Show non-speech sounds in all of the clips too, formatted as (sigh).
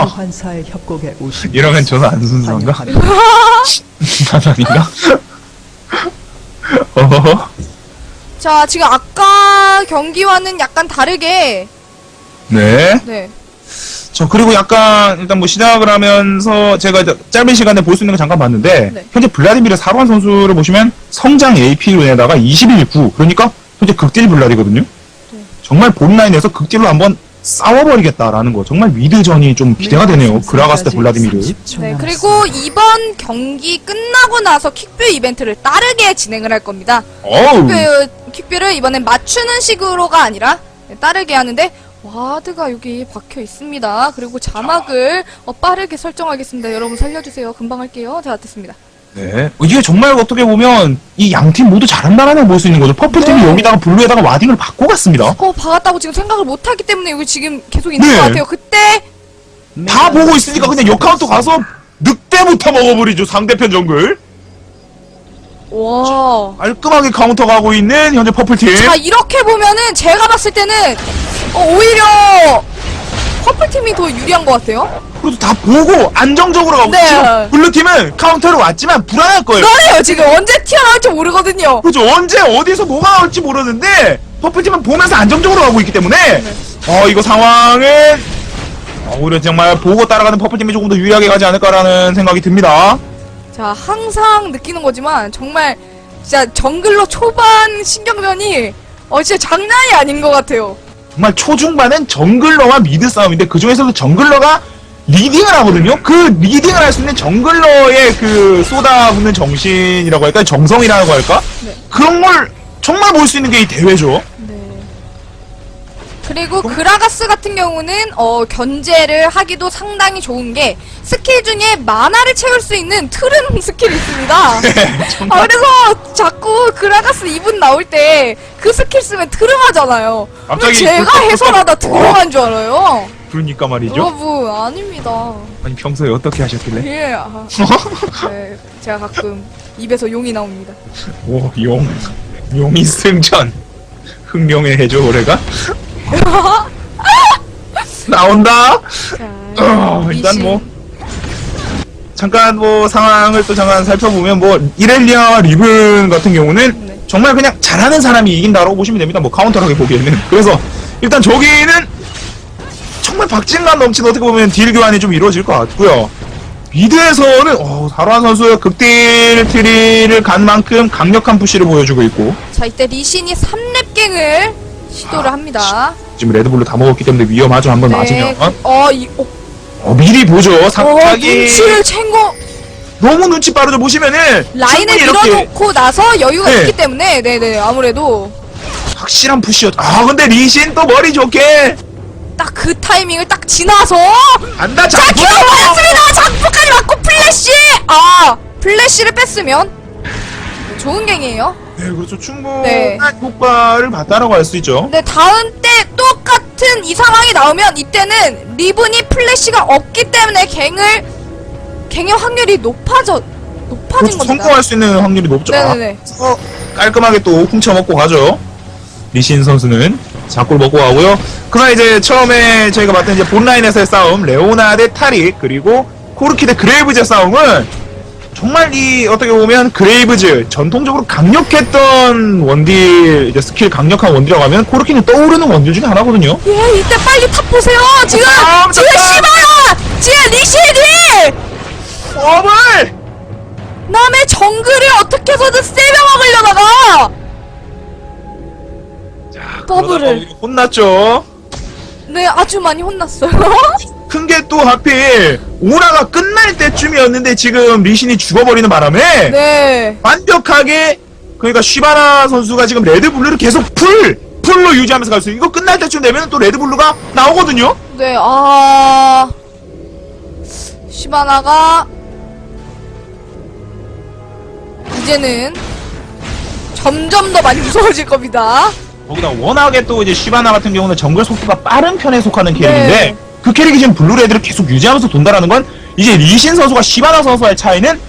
소환사의 협곡에 오신 (laughs) 이러면 저는 안 순수한가? 아닌가? 어허허. 자, 지금 아까 경기와는 약간 다르게, 네. 네. 저 그리고 약간 일단 뭐 시작을 하면서 제가 이제 짧은 시간에 볼 수 있는 거 잠깐 봤는데 네. 현재 블라디미르 사로한 선수를 보시면 성장 AP로에다가 21구 그러니까 현재 극딜 블라디거든요. 네. 정말 본 라인에서 극딜로 한번 싸워버리겠다라는 거 정말 미드전이 좀 기대가 되네요. 그라가스 대 블라디미르. 30초 네. 그리고 이번 경기 끝나고 나서 킥뷰 이벤트를 빠르게 진행을 할 겁니다. 어우 킥뷰, 킥뷰를 이번엔 맞추는 식으로가 아니라 네, 빠르게 하는데, 와드가 여기 박혀 있습니다. 그리고 자막을 어, 빠르게 설정하겠습니다. 여러분 살려주세요. 금방 할게요. 자, 됐습니다. 네. 이게 정말 어떻게 보면 이 양 팀 모두 잘한다라는 볼수 있는 거죠. 퍼플 팀이 네. 여기다가 블루에다가 와딩을 바꿔 갔습니다. 어, 박았다고 지금 생각을 못하기 때문에 여기 지금 계속 있는 네. 것 같아요. 그때, 다 보고 있으니까 그냥 역카운터 가서 늑대부터 먹어버리죠 상대편 정글. 와. 깔끔하게 카운터 가고 있는 현재 퍼플 팀. 자 이렇게 보면은 제가 봤을 때는 어, 오히려 퍼플팀이 더 유리한 것 같아요. 그래도 다 보고 안정적으로 가고 네. 지금 블루팀은 카운터로 왔지만 불안할 거예요. 그러네요 지금 언제 튀어나올지 모르거든요. 그렇죠. 언제 어디서 뭐가 나올지 모르는데 퍼플팀은 보면서 안정적으로 가고 있기 때문에 네. 어 이거 상황은 어, 오히려 정말 보고 따라가는 퍼플팀이 조금 더 유리하게 가지 않을까라는 생각이 듭니다. 자 항상 느끼는 거지만 정말 진짜 정글러 초반 신경전이 어 진짜 장난이 아닌 것 같아요. 정말 초중반은 정글러와 미드 싸움인데 그 중에서도 정글러가 리딩을 하거든요. 그 리딩을 할 수 있는 정글러의 그 쏟아붓는 정신이라고 할까, 정성이라고 할까, 네. 그런 걸 정말 볼 수 있는 게 이 대회죠. 네. 그리고 그라가스 같은 경우는 어 견제를 하기도 상당히 좋은 게 스킬 중에 마나를 채울 수 있는 트름 (laughs) 스킬이 있습니다. 아 그래서 자꾸 그라가스 2분 나올 때 그 스킬 쓰면 트름하잖아요. 근데 갑자기 제가 그- 해설하다 트름한 줄 알아요. 그러니까 말이죠. 여러분 아닙니다. 아니 평소에 어떻게 하셨길래? 예. 아, 네, 제가 가끔 입에서 용이 나옵니다. 오, 용, 용이 승천. 흥룡의 해줘 올해가 나온다. 자, 어, 일단. 뭐 잠깐 뭐 상황을 또 잠깐 살펴보면 뭐 이렐리아와 리븐 같은 경우는 네. 정말 그냥 잘하는 사람이 이긴다라고 보시면 됩니다. 뭐 카운터하게 보기에는 그래서 일단 저기는 정말 박진감 넘치는 어떻게 보면 딜 교환이 좀 이루어질 것 같고요. 미드에서는 어, 사로한 선수가 극딜 트리를 간 만큼 강력한 푸시를 보여주고 있고 자 이때 리신이 3렙갱을 시도를 아, 합니다. 지금 레드불로 다 먹었기 때문에 위험하죠. 한 번 맞으면 어, 이, 어, 어, 미리 보죠. 어, 상당히 눈치를 챙고 너무 눈치 빠르죠. 보시면은 라인을 충분히 이렇게 밀어놓고 나서 여유가 네. 있기 때문에 네네 아무래도 확실한 푸시였. 아 근데 리신 또 머리 좋게 딱 그 타이밍을 딱 지나서 안다 자 잡고. 기가 맞았습니다 장포까지 맞고 플래시 아 플래시를 뺐으면 좋은 갱이에요 네 그렇죠. 충분한 네. 효과를 봤다라고 할 수 있죠. 근데 다음 때 똑같은 이 상황이 나오면 이때는 리븐이 플래시가 없기 때문에 갱을 갱의 확률이 높아져 높아진 그렇죠. 겁니다 성공할 수 있는 확률이 높죠. 네네네 아, 깔끔하게 또 훔쳐 먹고 가죠. 리신 선수는 자골 먹고 가고요. 그러나 이제 처음에 저희가 봤던 이제 본라인에서의 싸움, 레오나 대 타릭 그리고 코르키 대 그레이브즈의 싸움은 정말 이 어떻게 보면 그레이브즈 전통적으로 강력했던 원딜 이제 스킬 강력한 원딜이라고 하면 코르키는 떠오르는 원딜 중에 하나거든요. 예 이때 빨리 탑 보세요 지금 아, 지금 잠깐. 시바야 지금 리신이 어물! 남의 정글을 어떻게 해서든 세며 먹으려다가 더블을. 혼났죠. 네 아주 많이 혼났어요 (laughs) 큰 게 또 하필 오라가 끝날 때쯤이었는데 지금 리신이 죽어버리는 바람에 네 완벽하게 그러니까 쉬바나 선수가 지금 레드블루를 계속 풀 풀로 유지하면서 갈 수 있어요. 이거 끝날 때쯤 되면 또 레드블루가 나오거든요. 네, 아. 시바나가 이제는 점점 더 많이 (laughs) 무서워질 겁니다. 거기다 워낙에 또 이제 쉬바나 같은 경우는 정글 속도가 빠른 편에 속하는 캐릭인데 네. 그 캐릭이 지금 블루 레드를 계속 유지하면서 돈다라는 건 이제 리신 선수가 쉬바나 선수와의 차이는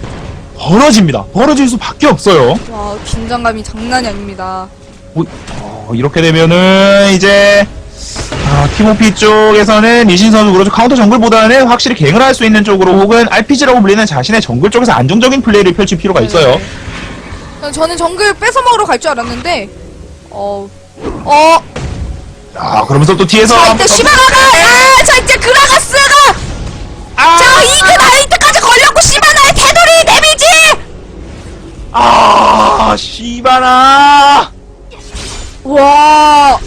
벌어집니다. 벌어질 수밖에 없어요. 와, 긴장감이 장난이 아닙니다. 어, 어, 이렇게 되면은 이제 자, 티모피 쪽에서는 리신 선수 그렇죠. 카운터 정글보다는 확실히 갱을 할 수 있는 쪽으로 혹은 RPG라고 불리는 자신의 정글 쪽에서 안정적인 플레이를 펼칠 필요가 있어요. 네. 저는 정글 뺏어 먹으러 갈 줄 알았는데 어. 어, 아, 그러면서 또 뒤에서 자, 이때 시바나가, 아, 자, 이때 그라가스가, 아, 자, 이그 나이트까지 걸렸고, 시바나의 테두리 데미지! 아, 시바나. 와,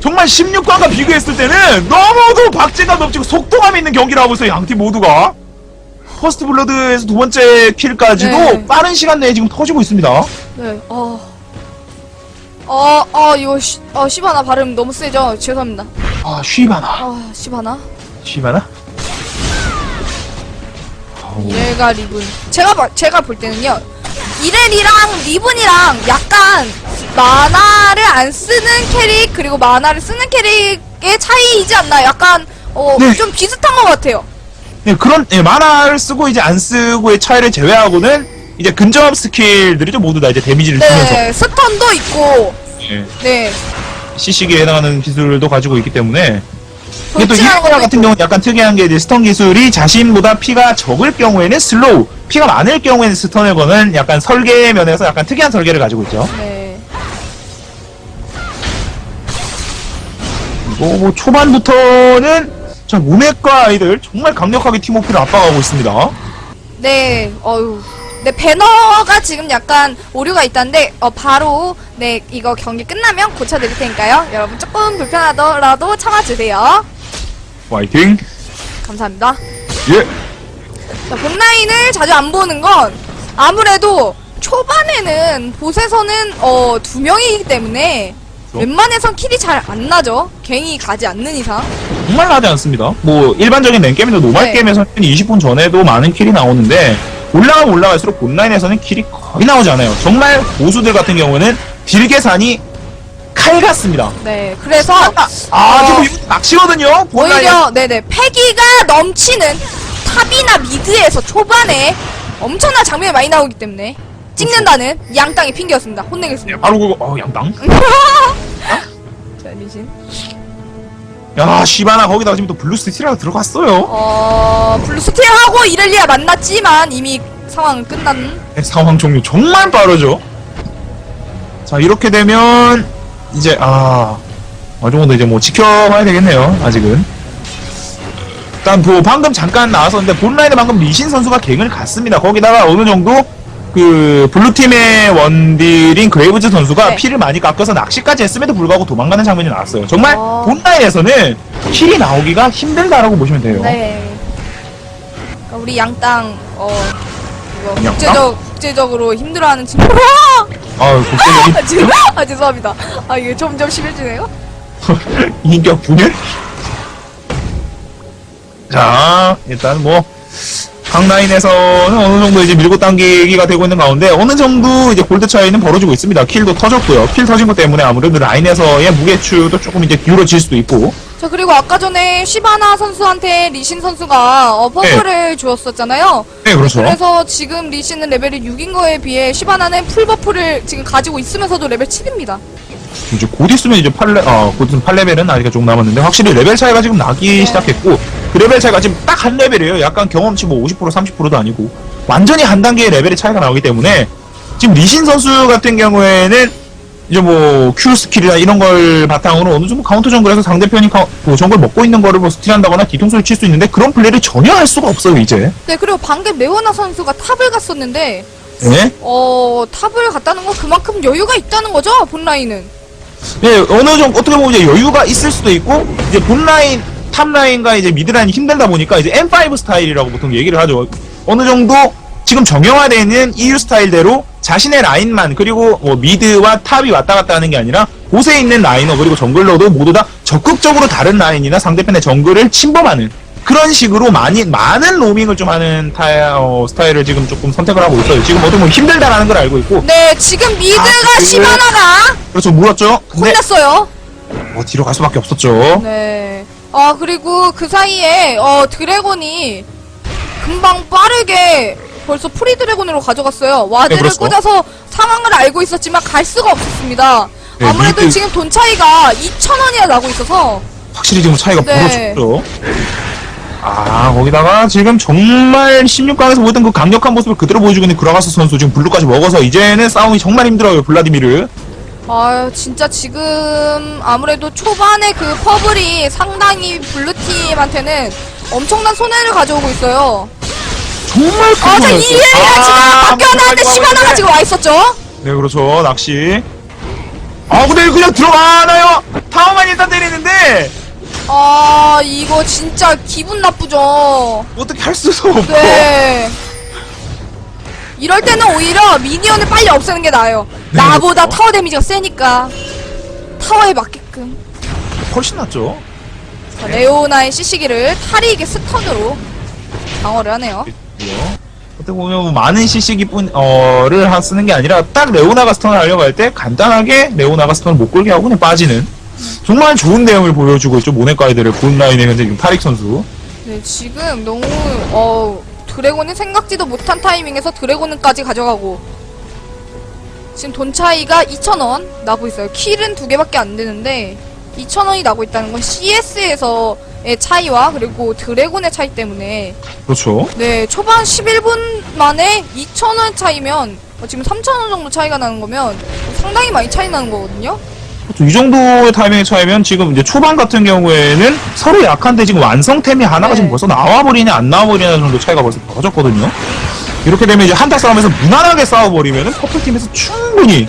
정말 16강과 비교했을 때는 너무도 박제감 넘치고 속도감 있는 경기를 하고 있어요, 양팀 모두가. 퍼스트 블러드에서 두 번째 킬까지도 네. 빠른 시간 내에 지금 터지고 있습니다. 네, 어. 어, 어, 이거, 시, 어, 시바나 발음 너무 세죠? 죄송합니다. 아, 쉬바나. 아, 시바나? 쉬바나? 아우, 얘가 리븐. 제가, 봐- 제가 볼 때는요, 이렐이랑 리븐이랑 약간 만화를 안 쓰는 캐릭, 그리고 만화를 쓰는 캐릭의 차이이지 않나? 약간, 어, 네. 좀 비슷한 것 같아요. 네, 그런 예, 만화를 쓰고 이제 안 쓰고의 차이를 제외하고는 이제 근접 스킬들이죠 모두 다 이제 데미지를 주면서 네, 스턴도 있고, 예, 네. CC기에 해당하는 기술도 가지고 있기 때문에 이게 또 돌진하는 이레리아 것도 같은 있고. 경우는 약간 특이한 게 이제 스턴 기술이 자신보다 피가 적을 경우에는 슬로우, 피가 많을 경우에는 스턴을 거는 약간 설계 면에서 약간 특이한 설계를 가지고 있죠. 네. 그리고 뭐 초반부터는 자 모맥과 아이들 정말 강력하게 팀워크를 압박하고 있습니다. 네, 어유. 네, 배너가 지금 약간 오류가 있다는데, 어, 바로, 네, 이거 경기 끝나면 고쳐드릴 테니까요. 여러분 조금 불편하더라도 참아주세요. 화이팅! 감사합니다. 예! 자, 본라인을 자주 안 보는 건 아무래도 초반에는 보스에서는, 어, 두 명이기 때문에 그렇죠. 웬만해선 킬이 잘 안 나죠. 갱이 가지 않는 이상. 정말 나지 않습니다. 뭐 일반적인 랭게임이나 노말 네. 게임에서는 20분 전에도 많은 킬이 나오는데 올라가면 올라갈수록 본라인에서는 킬이 거의 나오지 않아요. 정말 고수들 같은 경우는 딜 계산이 칼 같습니다. 네, 그래서, 아, 어, 지금 낚시거든요. 본라인. 오히려 네네 패기가 넘치는 탑이나 미드에서 초반에 엄청난 장면이 많이 나오기 때문에 찍는다는 양땅의 핑계였습니다. 혼내겠습니다. 바로 그거 어 양당. (laughs) 자, 리신. 야 시바나 거기다가 지금 또 블루스 티라가 들어갔어요. 어 블루스틸하고 이렐리아 만났지만 이미 상황은 끝난. 네, 상황 종료 정말 빠르죠. 자 이렇게 되면 이제 아 어느 정도 이제 뭐 지켜봐야 되겠네요. 아직은. 일단 뭐 방금 잠깐 나왔었는데 본라인에 방금 리신 선수가 갱을 갔습니다. 거기다가 어느 정도 그 블루팀의 원딜인 그레이브즈 선수가 네. 피를 많이 깎아서 낚시까지 했음에도 불구하고 도망가는 장면이 나왔어요. 정말 어. 본라인에서는 킬이 나오기가 힘들다라고 보시면 돼요. 네. 그러니까 우리 양땅 어 이거 양땅? 국제적 국제적으로 힘들어하는 친구. (laughs) 아, 국제적인 아, 죄- 아 죄송합니다. 아 이게 점점 심해지네요. (laughs) 인격 분열? 자, 일단 뭐, 각 라인에서는 어느 정도 이제 밀고 당기기가 되고 있는 가운데, 어느 정도 이제 골드 차이는 벌어지고 있습니다. 킬도 터졌고요. 킬 터진 것 때문에 아무래도 라인에서의 무게추도 조금 이제 기울어질 수도 있고, 자 그리고 아까 전에 시바나 선수한테 리신 선수가 어, 퍼플을 주었었잖아요. 네, 그렇죠. 그래서 지금 리신은 레벨이 6인 거에 비해 시바나는 풀 버프를 지금 가지고 있으면서도 레벨 7입니다. 이제 곧 있으면 이제 8레, 아, 곧 있으면 8레벨은 아직 조금 남았는데, 확실히 레벨 차이가 지금 나기 네. 시작했고, 그 레벨 차이가 지금 딱 한 레벨이에요. 약간 경험치 뭐 50%, 30%도 아니고, 완전히 한 단계의 레벨의 차이가 나오기 때문에, 지금 리신 선수 같은 경우에는, 이제 뭐, Q 스킬이나 이런 걸 바탕으로 어느 정도 카운터 정글에서 상대편이 카, 그 정글 먹고 있는 거를 뭐 스틸한다거나 뒤통수를 칠 수 있는데, 그런 플레이를 전혀 할 수가 없어요, 이제. 네 그리고 방금 레오나 선수가 탑을 갔었는데 네? 어 탑을 갔다는 건 그만큼 여유가 있다는 거죠 본 라인은. 예, 어느 정도 어떻게 보면 이제 여유가 있을 수도 있고 이제 본 라인, 탑라인과 이제 미드라인이 힘들다 보니까 이제 M5 스타일이라고 보통 얘기를 하죠. 어느 정도 지금 정형화되어 있는 EU 스타일대로 자신의 라인만 그리고 뭐 미드와 탑이 왔다 갔다 하는 게 아니라 곳에 있는 라이너 그리고 정글러도 모두 다 적극적으로 다른 라인이나 상대편의 정글을 침범하는 그런 식으로 많이 많은 로밍을 좀 하는 타, 어, 스타일을 지금 조금 선택을 하고 있어요. 지금 어떻게 보면 힘들다라는 걸 알고 있고 네 지금 미드가 아, 그- 시바나가 그렇죠 물었죠. 근데 혼났어요. 뭐 뒤로 갈 수밖에 없었죠. 네. 아 그리고 그 사이에 어 드래곤이 금방 빠르게 벌써 프리 드래곤으로 가져갔어요. 와드를 네. 꽂아서 상황을 알고 있었지만 갈 수가 없었습니다. 네, 아무래도 미드- 지금 돈 차이가 2,000원이나 나고 있어서 확실히 지금 차이가 네. 벌어졌죠. 아, 거기다가 지금 정말 16강에서 보였던 그 강력한 모습을 그대로 보여주고 있는 그라가스 선수 지금 블루까지 먹어서 이제는 싸움이 정말 힘들어요, 블라디미르. 아 진짜 지금 아무래도 초반에 그 퍼블이 상당히 블루팀한테는 엄청난 손해를 가져오고 있어요. 정말 큰 아, 자, 손해였어요. 이해가 지금 아, 바뀌어 나왔는데 한번 시바나가 지금 와 있었죠? 네, 그렇죠. 낚시. 아, 근데 그냥 들어가나요? 타워만 일단 때리는데 아, 이거 진짜 기분 나쁘죠? 어떻게 할 수도 없고. 네. 이럴 때는 오히려 미니언을 빨리 없애는 게 나아요. 네, 나보다 그렇죠. 타워 데미지가 세니까. 타워에 맞게끔. 훨씬 낫죠. 자, 레오나의 CC기를 타리에게 스턴으로 방어를 하네요. 뭐요? 어떻게 보면 뭐 많은 CC기뿐 어를 하- 쓰는 게 아니라 딱 레오나가 스턴을 하려고 할 때 간단하게 레오나가 스턴을 못 걸게 하고 그냥 빠지는 정말 좋은 대응을 보여주고 있죠 모네카이드를 본 라인의 현재 지금 타릭 선수 네, 지금 너무, 어, 드래곤이 생각지도 못한 타이밍에서 드래곤까지 가져가고. 지금 돈 차이가 2,000원 나고 있어요. 킬은 두 개밖에 안 되는데, 2,000원이 나고 있다는 건 CS에서의 차이와 그리고 드래곤의 차이 때문에, 그렇죠 네, 초반 11분 만에 2,000원 차이면, 어, 지금 3,000원 정도 차이가 나는 거면 상당히 많이 차이 나는 거거든요? 그렇죠. 이 정도의 타이밍의 차이면 지금 이제 초반 같은 경우에는 서로 약한데 지금 완성템이 하나가 네. 지금 벌써 나와버리냐 안 나와버리냐 정도 차이가 벌써 벌어졌거든요 이렇게 되면 이제 한타 싸움에서 무난하게 싸워버리면은 퍼플팀에서 충분히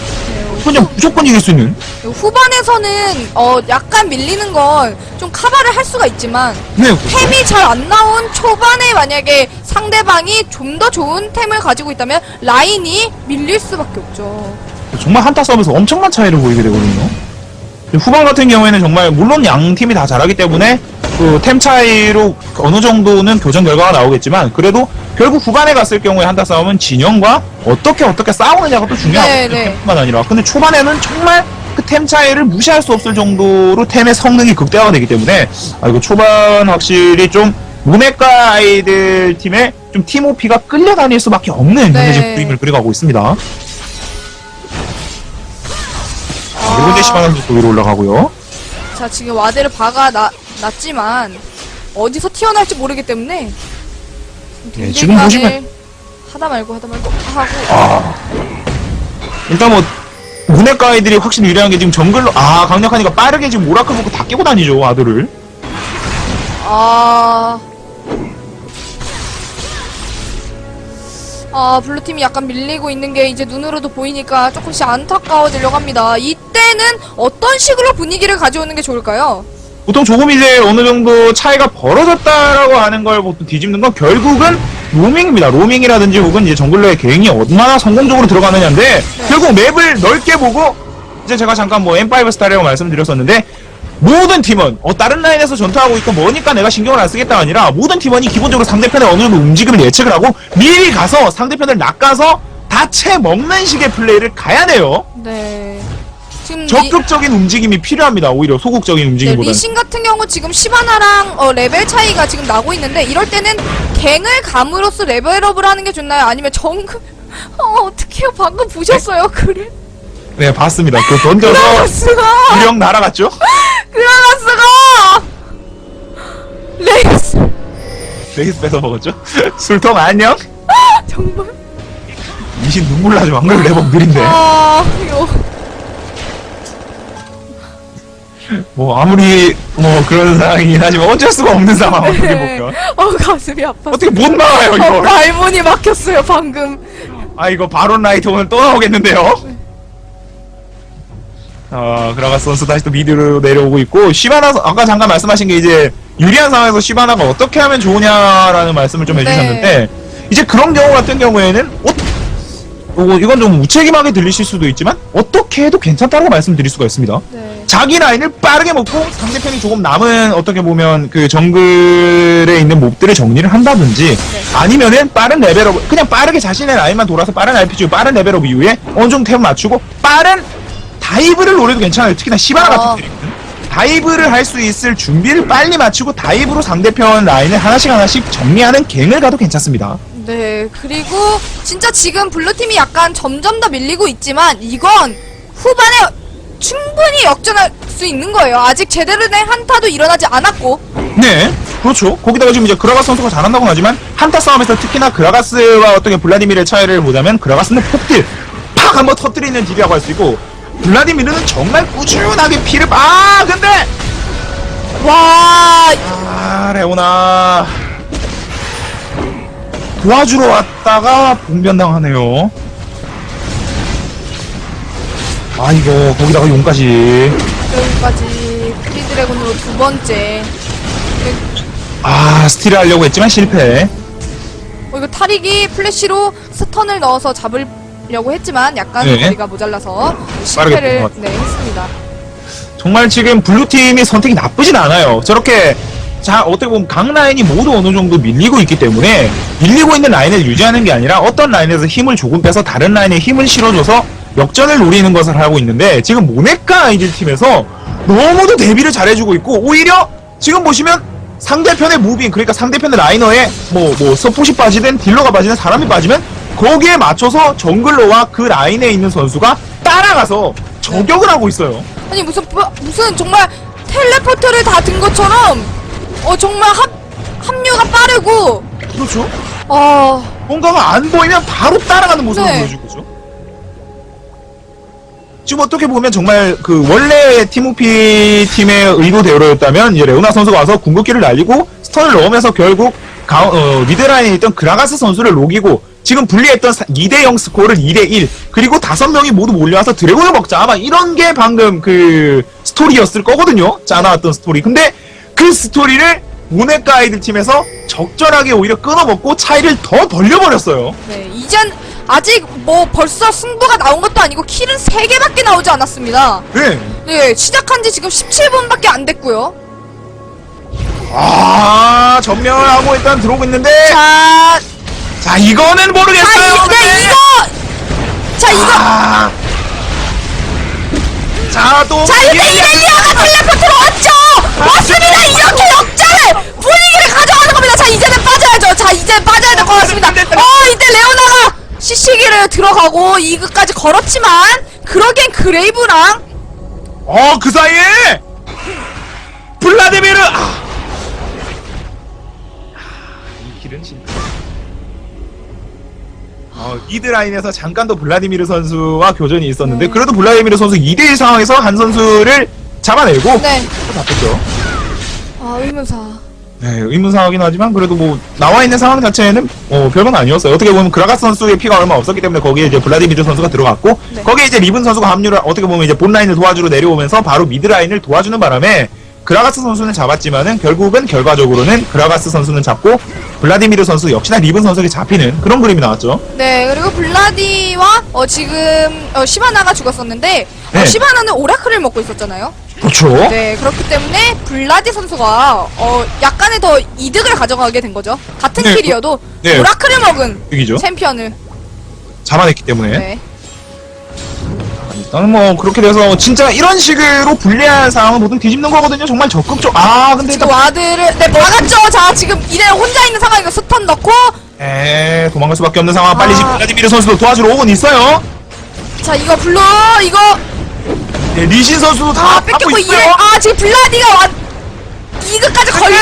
그냥 무조건 이길 수 있는 후반에서는, 어, 약간 밀리는 건 좀 카바를 할 수가 있지만, 네 템이 잘 안 나온 초반에 만약에 상대방이 좀 더 좋은 템을 가지고 있다면 라인이 밀릴 수밖에 없죠. 정말 한타 싸움에서 엄청난 차이를 보이게 되거든요. 후반 같은 경우에는 정말 물론 양 팀이 다 잘하기 때문에 그 템 차이로 어느 정도는 교전 결과가 나오겠지만 그래도 결국 후반에 갔을 경우에 한타 싸움은 진영과 어떻게 어떻게 싸우느냐가 또 중요하고 네, 네. 아니라 근데 초반에는 정말 그 템 차이를 무시할 수 없을 정도로 템의 성능이 극대화가 되기 때문에 아 이거 초반 확실히 좀 모네카 아이들 팀의 좀 팀오피가 끌려다닐 수밖에 없는 네. 현재 지금 그림을 그려가고 있습니다. 그리고 이제 시바나 선수 위로 올라가고요. 자, 지금 와드를 박아 나, 놨지만 어디서 튀어나올지 모르기 때문에 네, 지금 보시면- 하다 말고 하다 말고 하고 아. 일단 뭐, 문해과 아이들이 확실히 유리한 게 지금 정글로, 아, 강력하니까 빠르게 지금 오라클 먹고 다 깨고 다니죠, 아들을. 아. 아, 블루팀이 약간 밀리고 있는 게 이제 눈으로도 보이니까 조금씩 안타까워지려고 합니다. 이때는 어떤 식으로 분위기를 가져오는 게 좋을까요? 보통 조금 이제 어느 정도 차이가 벌어졌다라고 하는 걸 보통 뒤집는 건 결국은 로밍입니다. 로밍이라든지 혹은 이제 정글러의 갱이 얼마나 성공적으로 들어가느냐인데 결국 맵을 넓게 보고 이제 제가 잠깐 뭐 M5 스타일이라고 말씀드렸었는데 모든 팀원 어 다른 라인에서 전투하고 있고 뭐니까 내가 신경을 안 쓰겠다가 아니라 모든 팀원이 기본적으로 상대편의 어느 정도 움직임을 예측을 하고 미리 가서 상대편을 낚아서 다채 먹는 식의 플레이를 가야 돼요. 네. 지금 리- 적극적인 움직임이 필요합니다. 오히려 소극적인 네, 움직임보다는. 리신 같은 경우 지금 시바나랑 어, 레벨 차이가 지금 나고 있는데 이럴 때는 갱을 감으로써 레벨업을 하는 게 좋나요? 아니면 정글 (laughs) 어, 어떡해요? 방금 보셨어요? 그래? 네 봤습니다. 그 던져서 유령 날아갔죠? (laughs) 그라가스가 레이스 레이스 뺏어 먹었죠? (laughs) 술통 안녕? (laughs) 정말 미신 눈물. 안 그래도 레버 느린데. 아 이거 뭐 아무리 뭐 그런 상황이긴 하지만 어쩔 수가 없는 상황 어떻게 네. 보면. 어 가슴이 아파. 어떻게 못 나와요 어, 이걸. 말문이 막혔어요 방금. 아 이거 바론 라이트 오늘 또 나오겠는데요? 아 그라가스 선수 다시 또 미드로 내려오고 있고 시바나 선- 아까 잠깐 말씀하신 게 이제 유리한 상황에서 시바나가 어떻게 하면 좋으냐라는 말씀을 좀 네. 해주셨는데 이제 그런 경우 같은 경우에는 어, 어, 이건 좀 무책임하게 들리실 수도 있지만 어떻게 해도 괜찮다고 말씀드릴 수가 있습니다. 네. 자기 라인을 빠르게 먹고 상대편이 조금 남은 어떻게 보면 그 정글에 있는 몹들을 정리를 한다든지 아니면은 빠른 레벨업 그냥 빠르게 자신의 라인만 돌아서 빠른 RPG 빠른 레벨업 이후에 어느 정도 템 맞추고 빠른 다이브를 노려도 괜찮아요 특히나 시바나 어. 같은 캐릭터는 다이브를 할 수 있을 준비를 빨리 마치고 다이브로 상대편 라인을 하나씩 하나씩 정리하는 갱을 가도 괜찮습니다 네, 그리고 진짜 지금 블루팀이 약간 점점 더 밀리고 있지만 이건 후반에 충분히 역전할 수 있는 거예요. 아직 제대로 된 한타도 일어나지 않았고. 네, 그렇죠. 거기다가 지금 이제 그라가스 선수가 잘한다고 하지만 한타 싸움에서 특히나 그라가스와 어떻게 블라디미르의 차이를 보자면 그라가스는 폭딜 팍 한번 터뜨리는 딜이라고 할 수 있고 블라디미르는 정말 꾸준하게 피를 아 근데 와, 아 레오나 도와주러 왔다가 봉변당하네요. 아 이거 거기다가 용까지 여기까지 프리드래곤으로 두 번째. 아 스틸을 하려고 했지만 실패. 어, 이거 타릭이 플래시로 스턴을 넣어서 잡으 려고 했지만 약간 네. 거리가 모자라서 빠르게 실패를 본것 네, 했습니다. 정말 지금 블루팀의 선택이 나쁘진 않아요. 저렇게 자 어떻게 보면 각 라인이 모두 어느 정도 밀리고 있기 때문에 밀리고 있는 라인을 유지하는 게 아니라 어떤 라인에서 힘을 조금 빼서 다른 라인에 힘을 실어줘서 역전을 노리는 것을 하고 있는데 지금 모네카 아이들 팀에서 너무도 대비를 잘해주고 있고 오히려 지금 보시면 상대편의 무빙 그러니까 상대편의 라이너에 뭐뭐 서폿이 빠지든 딜러가 빠지든 사람이 빠지면 거기에 맞춰서 정글러와 그 라인에 있는 선수가 따라가서 저격을 하고 있어요. 아니 무슨 뭐- 무슨 정말 텔레포트를 다 든 것처럼 어 정말 합 합류가 빠르고 그렇죠. 어 뭔가가 안 보이면 바로 따라가는 모습을 네. 보여주고 있죠. 지금 어떻게 보면 정말 그 원래 티모피 팀의 의도 대로였다면 이제 레오나 선수가 와서 궁극기를 날리고 스턴을 넣으면서 결국 가, 어, 미드라인에 있던 그라가스 선수를 녹이고 지금 분리했던 2대0 스코어를 2대1 그리고 다섯 명이 모두 몰려와서 드래곤을 먹자 아마 이런 게 방금 그 스토리였을 거거든요 짜나왔던 스토리 근데 그 스토리를 모네카 아이들 팀에서 적절하게 오히려 끊어먹고 차이를 더 벌려버렸어요 네, 이젠 아직 뭐 벌써 승부가 나온 것도 아니고 킬은 3개밖에 나오지 않았습니다. 네. 네, 시작한 지 지금 17분밖에 안 됐고요. 아 전멸하고 일단 들어오고 있는데 자, 자 이거는 모르겠어요 자, 이, 근데. 네, 이거! 자, 이거! 아. 자또 자, 이때 이렐리아가 텔레포트로 왔죠! 왔습니다! 이렇게 역전을! 분위기를 가져가는 겁니다! 자, 이제는 빠져야죠! 자, 이제 빠져야 될 것 같습니다! 어, 이때 레오나가 시시기를 들어가고 이그까지 걸었지만, 그러기엔 그레이브랑, 어그 사이에 블라디미르 아. 어, 미드 라인에서 잠깐 더 블라디미르 선수와 교전이 있었는데 네. 그래도 블라디미르 선수 2대1 상황에서 한 선수를 잡아내고 네. 잡혔죠. 아, 의문사. 네, 의문사하긴 하지만 그래도 뭐 나와 있는 상황 자체는 어, 별건 아니었어요. 어떻게 보면 그라가스 선수의 피가 얼마 없었기 때문에 거기에 이제 블라디미르 선수가 들어갔고 네. 거기에 이제 리븐 선수가 합류를 어떻게 보면 이제 본 라인을 도와주러 내려오면서 바로 미드 라인을 도와주는 바람에 그라가스 선수는 잡았지만은 결국은 결과적으로는 그라가스 선수는 잡고 블라디미르 선수 역시나 리븐 선수에게 잡히는 그런 그림이 나왔죠. 네, 그리고 블라디와, 어, 지금, 어, 시바나가 죽었었는데, 어, 네. 시바나는 오라클을 먹고 있었잖아요. 그렇죠. 네, 그렇기 때문에 블라디 선수가 어 약간의 더 이득을 가져가게 된 거죠. 같은 네, 킬이어도 네. 오라클을 먹은 여기죠. 챔피언을. 잡아냈기 때문에 네. 일단은 뭐 그렇게 돼서 진짜 이런 식으로 불리한 상황을 보통 뒤집는 거거든요. 정말 적극적. 아 근데 지금 일단 와드를 네 막았죠. 자, 지금 이래 혼자 있는 상황이고 스턴 넣고 에 도망갈 수밖에 없는 상황. 빨리 아. 지금 블라디미르 선수도 도와주러 오곤 있어요. 자, 이거 블루 이거 네, 리신 선수도 다 아, 하고 뺏겼고 있어요. 이래 아, 지금 블라디가 와 이거까지 걸려.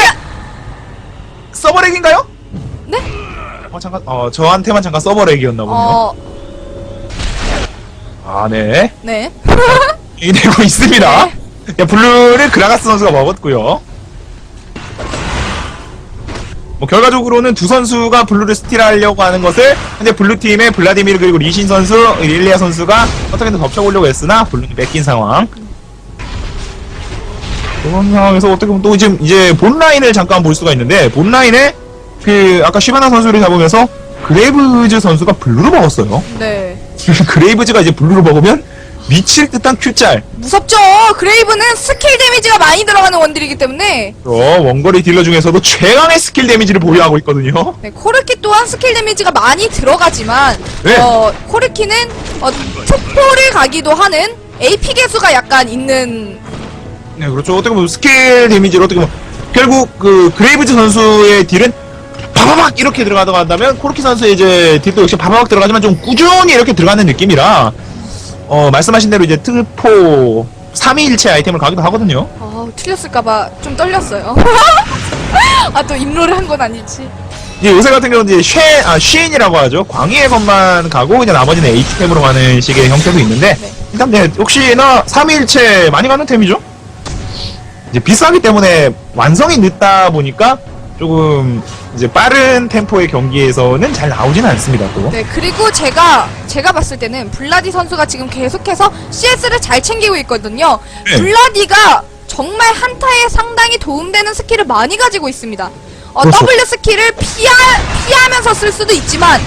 서버렉인가요? 네? 어 잠깐 어 저한테만 잠깐 서버렉이었나 보네요. 어, 아 네. 네. 이 되고 있습니다. 야, 블루를 그라가스 선수가 먹었고요. 뭐 결과적으로는 두 선수가 블루를 스틸하려고 하는 것을 현재 블루 팀의 블라디미르 그리고 리신 선수, 릴리아 선수가 어떻게든 덮쳐보려고 했으나 블루는 뺏긴 상황. 그런 상황에서 어떻게 보면 또 지금 이제 본 라인을 잠깐 볼 수가 있는데 본 라인에 그 아까 시바나 선수를 잡으면서 그레이브즈 선수가 블루를 먹었어요. 네. 그레이브즈가 이제 블루를 먹으면 미칠 듯한 Q짤. 무섭죠. 그레이브는 스킬 데미지가 많이 들어가는 원딜이기 때문에 어, 원거리 딜러 중에서도 최강의 스킬 데미지를 보유하고 있거든요. 네, 코르키 또한 스킬 데미지가 많이 들어가지만 네. 어, 코르키는 어, 특포를 가기도 하는 AP 개수가 약간 있는 네, 그렇죠. 어떻게 보면 스킬 데미지를 어떻게 보면 결국 그 그레이브즈 선수의 딜은 바바박 이렇게 들어가다가 한다면 코르키 선수의 이제 딜도 역시 바바박 들어가지만 좀 꾸준히 이렇게 들어가는 느낌이라 어 말씀하신 대로 이제 특포 3위일체 아이템을 가기도 하거든요. 아, 틀렸을까봐 좀 떨렸어요. (laughs) 아, 또 입로를 한 건 아닐지. 이제 요새 같은 경우는 이제 쉐, 아, 쉐인이라고 하죠. 광희의 것만 가고, 그냥 나머지는 H템으로 가는 식의 형태도 있는데, 네. 일단 네, 혹시나 3일체 많이 가는 템이죠? 이제 비싸기 때문에 완성이 늦다 보니까 조금 이제 빠른 템포의 경기에서는 잘 나오지는 않습니다, 또. 네, 그리고 제가, 제가 봤을 때는 블라디 선수가 지금 계속해서 CS를 잘 챙기고 있거든요. 네. 블라디가 정말 한타에 상당히 도움되는 스킬을 많이 가지고 있습니다. 어, 그렇죠. W 스킬을 피하, 피하면서 쓸 수도 있지만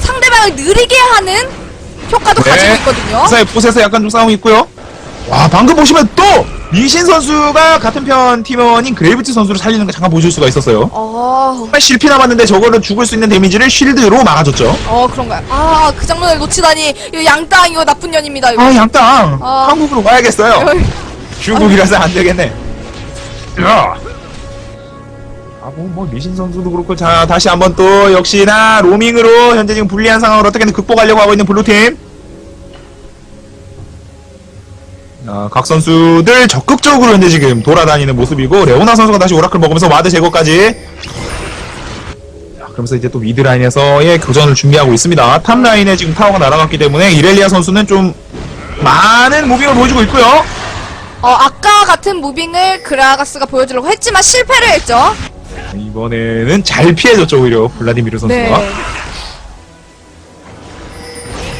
상대방을 느리게 하는 효과도 가지고 있거든요. 그 사이 곳에서 약간 좀 싸움이 있고요. 와, 방금 보시면 또! 리신 선수가 같은 편 팀원인 그레이브츠 선수를 살리는 거 잠깐 보실 수가 있었어요. 어, 정말 실피 남았는데 저거를 죽을 수 있는 데미지를 쉴드로 막아줬죠. 어, 그런가요? 아, 그 장면을 놓치다니. 이거 양땅, 이거 나쁜 년입니다, 이거. 아, 양땅! 아. 한국으로 가야겠어요. 중국이라서 안 되겠네. 야. 아, 뭐, 뭐, 리신 선수도 그렇고, 자, 다시 한번 또, 역시나, 로밍으로, 현재 지금 불리한 상황을 어떻게든 극복하려고 하고 있는 블루팀. 아, 각 선수들 적극적으로 현재 지금 돌아다니는 모습이고, 레오나 선수가 다시 오라클 먹으면서 와드 제거까지. 자, 그러면서 이제 또 미드 라인에서의 교전을 준비하고 있습니다. 탑 라인에 지금 타워가 날아갔기 때문에, 이렐리아 선수는 좀, 많은 무빙을 보여주고 있고요. 어, 아까 같은 무빙을 그라가스가 보여주려고 했지만 실패를 했죠. 이번에는 잘 피해줬죠 오히려 블라디미르 선수가 네.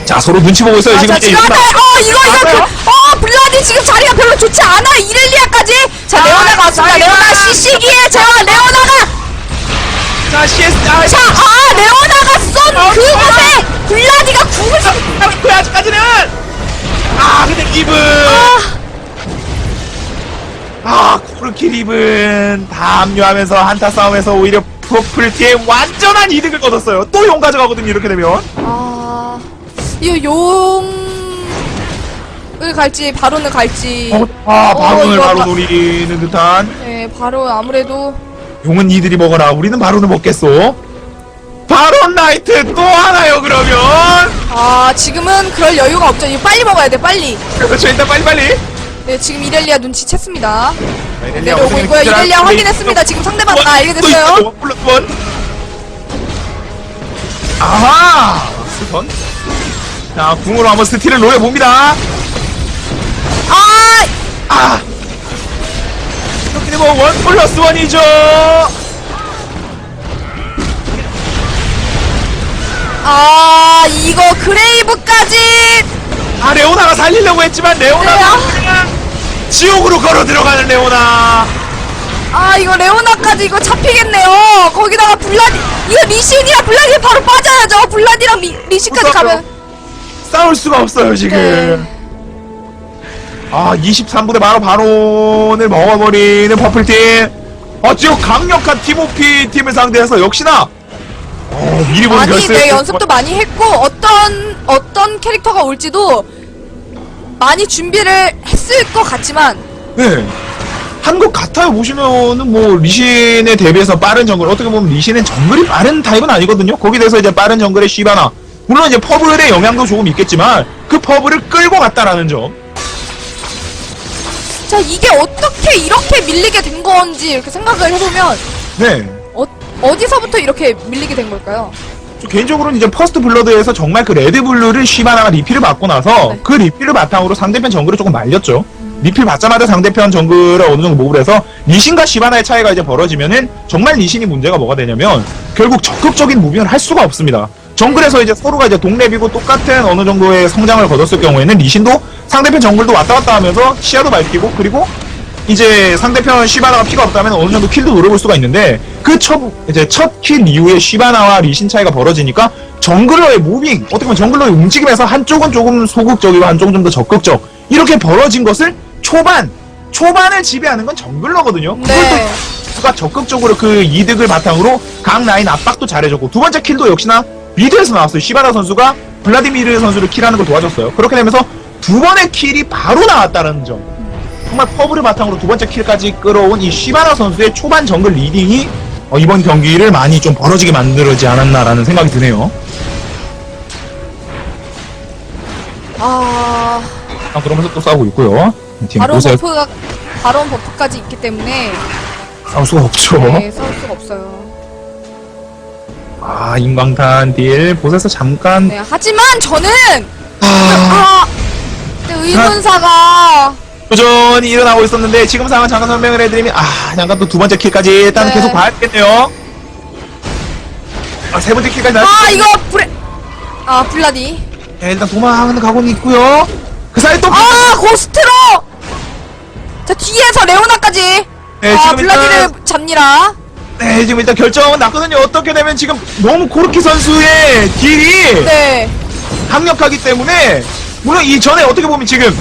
자 서로 눈치 보고 있어요 아, 지금 자, 이제 지금 하나, 어, 이거, 이거, 맞아요? 그, 어, 블라디 지금 자리가 별로 좋지 않아. 이렐리아까지. 자, 레오나가 왔습니다. 레오나 CC기에 자, 레오나가. 자 CS 아 자, 아, 레오나가 쏜 그곳에 블라디가 궁을 쏘. 그 아직까지는 아 근데 기분 아 코르키 립은 다 합류하면서 한타 싸움에서 오히려 퍼플티에 완전한 이득을 거뒀어요 또 용 가져가거든요 이렇게 되면 아, 이거 용을 갈지, 바론을 갈지. 아 어, 바론을 이거 바로 아까- 노리는 듯한 네, 바로 아무래도. 용은 니들이 먹어라 우리는 바론을 먹겠소 바론 나이트 또 하나요 그러면 아, 지금은 그럴 여유가 없죠. 이거 빨리 먹어야 돼, 빨리. 그렇죠 일단 빨리빨리 네, 지금 이렐리아 눈치챘습니다. 내려오고 어떻게든 있고요. 이렐리아 확인했습니다. 지금 상대방 원, 다 알게 또 됐어요. 있어요. 원 플러스 원. 아하 스턴 자 궁으로 한번 스틸을 노려봅니다 아, 아 이렇게 되면 원 플러스 원이죠 아, 이거 그레이브까지. 아 레오나가 살리려고 했지만 레오나가 네, 아. 그냥 지옥으로 걸어 들어가는 레오나 아, 이거 레오나까지 이거 잡히겠네요. 거기다가 블라디. 이거 리신이랑 블라디 바로 빠져야죠. 블라디랑 리, 리신까지 무서워요. 가면. 싸울 수가 없어요 지금 네. 아 23분에 바로 바론을 먹어버리는 퍼플팀 어찌요 강력한 팀오피 팀을 상대해서 역시나 어, 미리 보는 아니, 결승 네, 연습도 많이 했고, 어떤, 어떤 캐릭터가 올지도 많이 준비를 했을 것 같지만, 네. 한 것 같아요. 보시면은 뭐 리신에 대비해서 빠른 정글 어떻게 보면 리신은 정글이 빠른 타입은 아니거든요. 거기 대해서 이제 빠른 정글의 시바나 물론 이제 퍼블의 영향도 조금 있겠지만 그 퍼블을 끌고 갔다라는 점. 자, 이게 어떻게 이렇게 밀리게 된 건지 이렇게 생각을 해보면, 네. 어, 어디서부터 이렇게 밀리게 된 걸까요? 저 개인적으로는 이제 퍼스트 블러드에서 정말 그 레드블루를 시바나가 리필을 받고 나서 네. 그 리필을 바탕으로 상대편 정글을 조금 말렸죠. 리필 받자마자 상대편 정글을 어느 정도 모브를 해서 리신과 시바나의 차이가 이제 벌어지면은 정말 리신이 문제가 뭐가 되냐면 결국 적극적인 무빙을 할 수가 없습니다. 정글에서 이제 서로가 이제 동렙이고 똑같은 어느 정도의 성장을 거뒀을 경우에는 리신도 상대편 정글도 왔다 갔다 하면서 시야도 밝히고 그리고 이제 상대편 시바나가 피가 없다면 어느 정도 킬도 노려볼 수가 있는데 그 첫 이제 첫 킬 이후에 시바나와 리신 차이가 벌어지니까 정글러의 무빙 어떻게 보면 정글러의 움직임에서 한쪽은 조금 소극적이고 한쪽은 좀 더 적극적 이렇게 벌어진 것을 초반 초반을 지배하는 건 정글러거든요. 그걸 네. 또가 적극적으로 그 이득을 바탕으로 각 라인 압박도 잘해줬고 두 번째 킬도 역시나 미드에서 나왔어요. 시바나 선수가 블라디미르 선수를 킬하는 걸 도와줬어요. 그렇게 되면서 두 번의 킬이 바로 나왔다는 점. 정말 퍼블을 바탕으로 두 번째 킬까지 끌어온 이 시바나 선수의 초반 정글 리딩이 어, 이번 경기를 많이 좀 벌어지게 만들지 않았나라는 생각이 드네요. 아, 아, 그러면서 또 싸우고 있고요. 팀 보세요. 버프가 바론 버프까지 있기 때문에 싸울 수가 없죠. 네, 싸울 수가 없어요. 아, 인광탄 딜 보세서 잠깐 네, 하지만 저는 아, 아, 근데 의문사가 도전이 일어나고 있었는데 지금 상황 잠깐 설명을 해드리면 아, 잠깐 또 두 번째 킬까지 일단 네. 계속 봐야겠네요. 아, 세 번째 킬까지 나. 아 이거 브레 아 블라디 네, 일단 도망은 가고는 있고요. 그 사이 또 아 고스트로 자 뒤에서 레오나까지 네, 아 지금 블라디를 일단- 잡니다 네, 지금 일단 결정은 났거든요. 어떻게 되면 지금 너무 코르키 선수의 딜이 네 강력하기 때문에 물론 이 전에 어떻게 보면 지금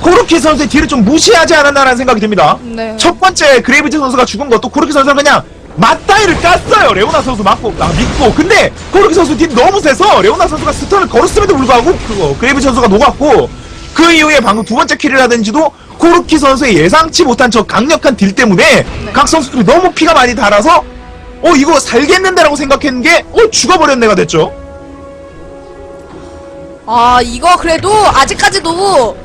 코르키 선수의 딜을 좀 무시하지 않았나라는 생각이 듭니다. 네. 첫 번째 그레이브즈 선수가 죽은 것도 코르키 선수가 그냥 맞다이를 깠어요. 레오나 선수 맞고 아, 믿고 근데 코르키 선수 딜 너무 세서 레오나 선수가 스턴을 걸었음에도 불구하고 그거 그레이브즈 선수가 녹았고 그 이후에 방금 두 번째 킬을 하든지도 코르키 선수의 예상치 못한 저 강력한 딜 때문에 네. 각 선수들이 너무 피가 많이 달아서 어 이거 살겠는데라고 생각했는 게 어 죽어버렸네가 됐죠. 아 이거 그래도 아직까지도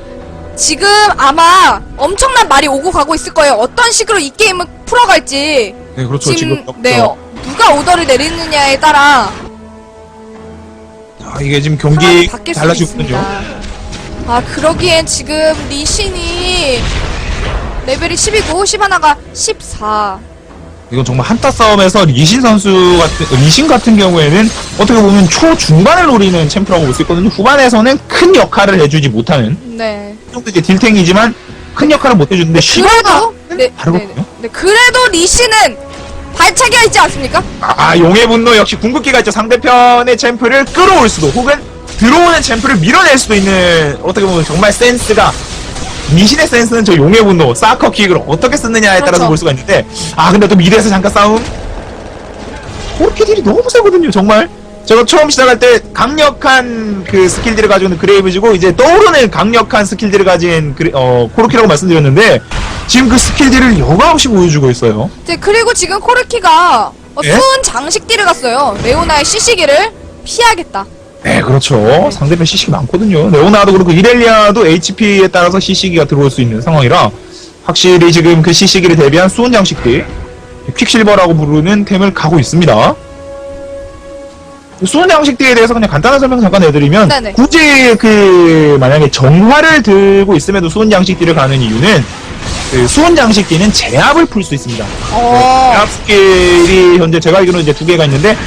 지금 아마 엄청난 말이 오고 가고 있을 거예요 어떤 식으로 이 게임을 풀어갈지 네 그렇죠 지금 네 어, 누가 오더를 내리느냐에 따라 아, 이게 지금 경기 바뀔 수 달라지거든요. 있습니다. 아 그러기엔 지금 리신이 레벨이 10이고 시바나가 14. 이건 정말 한타 싸움에서 리신 선수 같은 리신 같은 경우에는 어떻게 보면 초 중반을 노리는 챔프라고 볼 수 있거든요. 후반에서는 큰 역할을 해주지 못하는 네. 이 정도 이제 딜탱이지만 큰 역할을 못 해주는데 시바나 그래도 네, 다르거든요. 네, 네. 그래도 리신은 발차기가 있지 않습니까? 아 용의 분노 역시 궁극기가 있죠. 상대편의 챔프를 끌어올 수도 혹은 들어오는 챔프를 밀어낼 수도 있는 어떻게 보면 정말 센스가 미신의 센스는 저 용의 분노 사커 킥을 어떻게 쓰느냐에 따라서 그렇죠. 볼 수가 있는데 아 근데 또 미드에서 잠깐 싸움 코르키딜이 너무 세거든요 정말 제가 처음 시작할 때 강력한 그 스킬들을 가지고 있는 그레이브즈고 이제 떠오르는 강력한 스킬들을 가진 그레, 어, 코르키라고 말씀드렸는데 지금 그 스킬들을 여과없이 보여주고 있어요 네, 그리고 지금 코르키가 어, 예? 수은 장식딜을 갔어요. 레오나의 CC기를 피하겠다. 네, 그렇죠. 상대편 CC기 많거든요. 레오나도 그렇고 이렐리아도 HP에 따라서 CC기가 들어올 수 있는 상황이라 확실히 지금 그 CC기를 대비한 수은 장식들 퀵실버라고 부르는 템을 가고 있습니다. 수은 장식대에 대해서 그냥 간단한 설명 잠깐 해드리면 네네. 굳이 그 만약에 정화를 들고 있음에도 수은 장식대를 가는 이유는 그 수은 장식대는 제압을 풀 수 있습니다. 어. 제압 스킬이 현재 제가 알기로는 이제 두 개가 있는데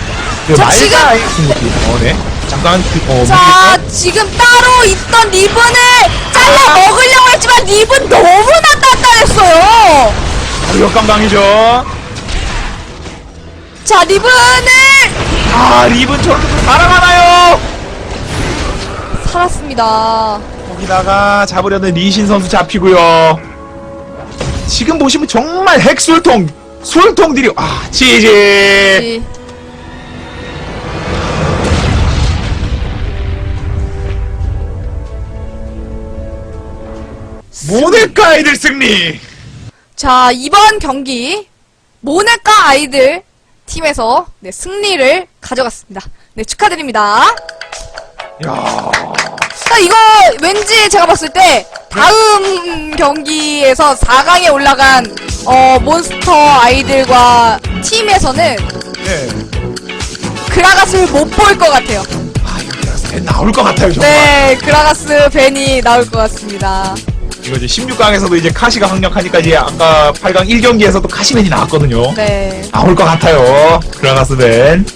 그 자, 지금- 말가의 궁극기. 어, 네. 잠깐 그, 어, 자, 지금 따로 있던 리븐을 잘라 먹으려고 했지만 리븐 너무나 단단했어요. 어, 역감당이죠. 자, 리븐을 아, 리븐 저렇게 또 살아가나요? 살았습니다. 거기다가 잡으려는 리신 선수 잡히고요. 지금 보시면 정말 핵술통, 술통들이 아, 지지. 이- 모네카 아이들 승리. 자, 이번 경기 모네카 아이들 팀에서 네, 승리를 가져갔습니다. 네, 축하드립니다. 야, 자, 이거 왠지 제가 봤을 때 다음 경기에서 4강에 올라간 어, 몬스터 아이들과 팀에서는 네. 그라가스를 못 볼 것 같아요. 아, 이거 나올 것 같아요, 정말. 네, 그라가스 벤이 나올 것 같습니다. 이거 이제 16강에서도 이제 카시가 강력하니까 이제 아까 8강 1경기에서도 카시맨이 나왔거든요. 네. 나올 것 같아요. 그라가스맨.